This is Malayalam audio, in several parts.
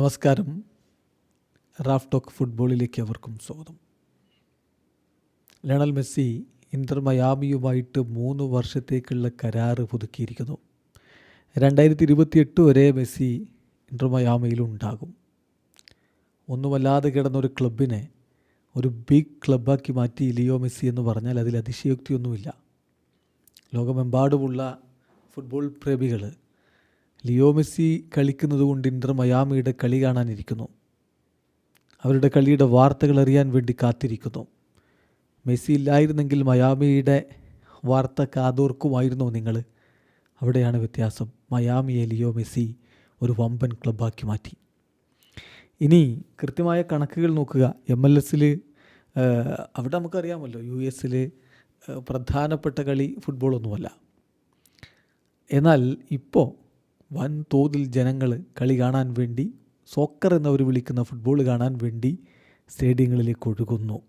നമസ്കാരം. റാഫ് ടോക്ക് ഫുട്ബോളിലേക്ക് അവർക്കും സ്വാഗതം. ലയണൽ മെസ്സി ഇന്റർ മയാമിയുമായിട്ട് മൂന്ന് വർഷത്തേക്കുള്ള കരാറ് പുതുക്കിയിരിക്കുന്നു. രണ്ടായിരത്തി ഇരുപത്തിയെട്ട് വരെ മെസ്സി ഇന്റർ മയാമിയിലുണ്ടാകും. ഒന്നുമല്ലാതെ കിടന്നൊരു ക്ലബിനെ ഒരു ബിഗ് ക്ലബ്ബാക്കി മാറ്റി ലിയോ മെസ്സി എന്ന് പറഞ്ഞാൽ അതിൽ അതിശയോക്തിയൊന്നുമില്ല. ലോകമെമ്പാടുമുള്ള ഫുട്ബോൾ പ്രേമികൾ ലിയോ മെസ്സി കളിക്കുന്നത് കൊണ്ട് ഇന്റർ മയാമിയുടെ കളി കാണാനിരിക്കുന്നു. അവരുടെ കളിയുടെ വാർത്തകൾ അറിയാൻ വേണ്ടി കാത്തിരിക്കുന്നു. മെസ്സി ഇല്ലായിരുന്നെങ്കിൽ മയാമിയുടെ വാർത്ത കാതോർക്കുമായിരുന്നോ നിങ്ങൾ? അവിടെയാണ് വ്യത്യാസം. മയാമിയെ ലിയോ മെസ്സി ഒരു വമ്പൻ ക്ലബ്ബാക്കി മാറ്റി. ഇനി കൃത്യമായ കണക്കുകൾ നോക്കുക. എം എൽ എസിൽ അവിടെ നമുക്കറിയാമല്ലോ യു എസിൽ പ്രധാനപ്പെട്ട കളി ഫുട്ബോളൊന്നുമല്ല. എന്നാൽ ഇപ്പോൾ വൻതോതിൽ ജനങ്ങൾ കളി കാണാൻ വേണ്ടി സോക്കർ എന്നവർ വിളിക്കുന്ന ഫുട്ബോൾ കാണാൻ വേണ്ടി സ്റ്റേഡിയങ്ങളിലേക്ക് ഒഴുകുന്നു.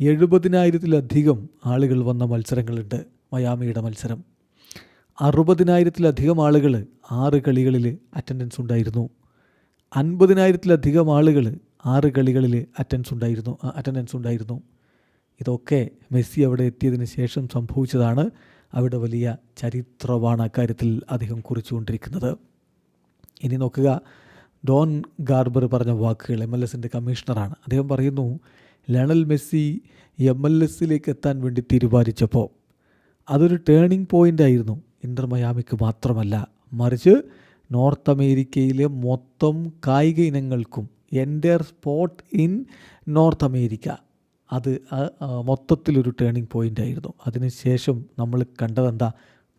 എഴുപതിനായിരത്തിലധികം ആളുകൾ വന്ന മത്സരങ്ങളുണ്ട് മയാമിയുടെ മത്സരം. അറുപതിനായിരത്തിലധികം ആളുകൾ ആറ് കളികളിൽ അറ്റൻഡൻസ് ഉണ്ടായിരുന്നു. അൻപതിനായിരത്തിലധികം ആളുകൾ ആറ് കളികളിൽ അറ്റൻസ് ഉണ്ടായിരുന്നു അറ്റൻഡൻസ് ഉണ്ടായിരുന്നു. ഇതൊക്കെ മെസ്സി അവിടെ എത്തിയതിന് ശേഷം സംഭവിച്ചതാണ്. അവിടെ വലിയ ചരിത്രമാണ് അക്കാര്യത്തിൽ അദ്ദേഹം കുറിച്ചുകൊണ്ടിരിക്കുന്നത്. ഇനി നോക്കുക ഡോൺ ഗാർബർ പറഞ്ഞ വാക്കുകൾ എം എൽ എസിന്റെ കമ്മീഷണറാണ്. അദ്ദേഹം പറയുന്നു ലണൽ മെസ്സി എം എൽ എസിലേക്ക് എത്താൻ വേണ്ടി തീരുമാനിച്ചപ്പോൾ അതൊരു ടേണിംഗ് പോയിന്റ് ആയിരുന്നു. ഇന്റർ മയാമിക്ക് മാത്രമല്ല മറിച്ച് നോർത്ത് അമേരിക്കയിലെ മൊത്തം കായിക ഇനങ്ങൾക്കും എന്റെ സ്പോട്ട് ഇൻ നോർത്ത് അമേരിക്ക അത് മൊത്തത്തിലൊരു ടേണിംഗ് പോയിന്റ് ആയിരുന്നു. അതിനുശേഷം നമ്മൾ കണ്ടതെന്താ?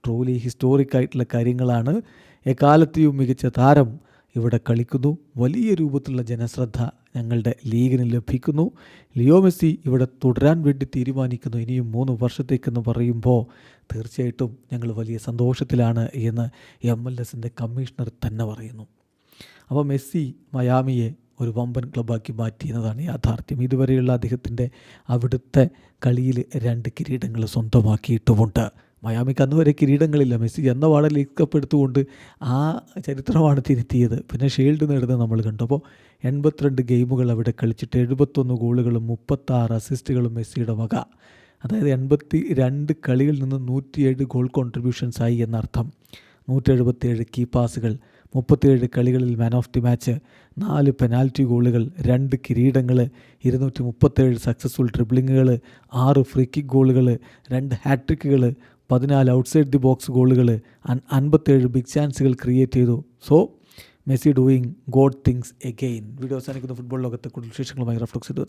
ട്രൂലി ഹിസ്റ്റോറിക് ആയിട്ടുള്ള കാര്യങ്ങളാണ്. എക്കാലത്തെയും മികച്ച താരം ഇവിടെ കളിക്കുന്നു. വലിയ രൂപത്തിലുള്ള ജനശ്രദ്ധ ഞങ്ങളുടെ ലീഗിന് ലഭിക്കുന്നു. ലിയോ മെസ്സി ഇവിടെ തുടരാൻ വേണ്ടി തീരുമാനിക്കുന്നു. ഇനിയും മൂന്ന് വർഷത്തേക്കെന്ന് പറയുമ്പോൾ തീർച്ചയായിട്ടും ഞങ്ങൾ വലിയ സന്തോഷത്തിലാണ് എന്ന് എം എൽ എസിന്റെ കമ്മീഷണർ തന്നെ പറയുന്നു. അപ്പോൾ മെസ്സി മയാമിയെ ഒരു വമ്പൻ ക്ലബ്ബാക്കി മാറ്റി എന്നതാണ് യാഥാർത്ഥ്യം. ഇതുവരെയുള്ള അദ്ദേഹത്തിന്റെ അവിടുത്തെ കളിയിൽ രണ്ട് കിരീടങ്ങൾ സ്വന്തമാക്കിയിട്ടുമുണ്ട്. മയാമിക്ക് അന്ന് വരെ കിരീടങ്ങളില്ല. മെസ്സി എന്ന വാളെ ലീഗ് കപ്പ് എടുത്തുകൊണ്ട് ആ ചരിത്രമാണ് തിരുത്തിയത്. പിന്നെ ഷീൽഡ് നേടുന്നത് നമ്മൾ കണ്ടു. അപ്പോൾ എൺപത്തിരണ്ട് ഗെയിമുകൾ അവിടെ കളിച്ചിട്ട് എഴുപത്തൊന്ന് ഗോളുകളും മുപ്പത്താറ് അസിസ്റ്റുകളും മെസ്സിയുടെ വക. അതായത് എൺപത്തി രണ്ട് കളിയിൽ നിന്ന് നൂറ്റിയേഴ് ഗോൾ കോൺട്രിബ്യൂഷൻസായി എന്നർത്ഥം. നൂറ്റെഴുപത്തിയേഴ് കീ പാസുകൾ മുപ്പത്തിയേഴ് കളികളിൽ മാൻ ഓഫ് ദി മാച്ച് നാല് പെനാൽറ്റി ഗോളുകൾ രണ്ട് കിരീടങ്ങൾ ഇരുന്നൂറ്റി മുപ്പത്തേഴ് സക്സസ്ഫുൾ ട്രിബിളിങ്ങുകൾ ആറ് ഫ്രീ കിക്ക് ഗോളുകൾ രണ്ട് ഹാട്രിക്കുകൾ പതിനാല് ഔട്ട്സൈഡ് ദി ബോക്സ് ഗോളുകൾ അൻപത്തേഴ് ബിഗ് ചാൻസുകൾ ക്രിയേറ്റ് ചെയ്തു. So Messi doing good things again video അവസാനിക്കുന്ന. ഫുട്ബോൾ ലോകത്തെ കൂടുതൽ വിശേഷങ്ങളുമായി റഫ്ലക്സ് ചെയ്തു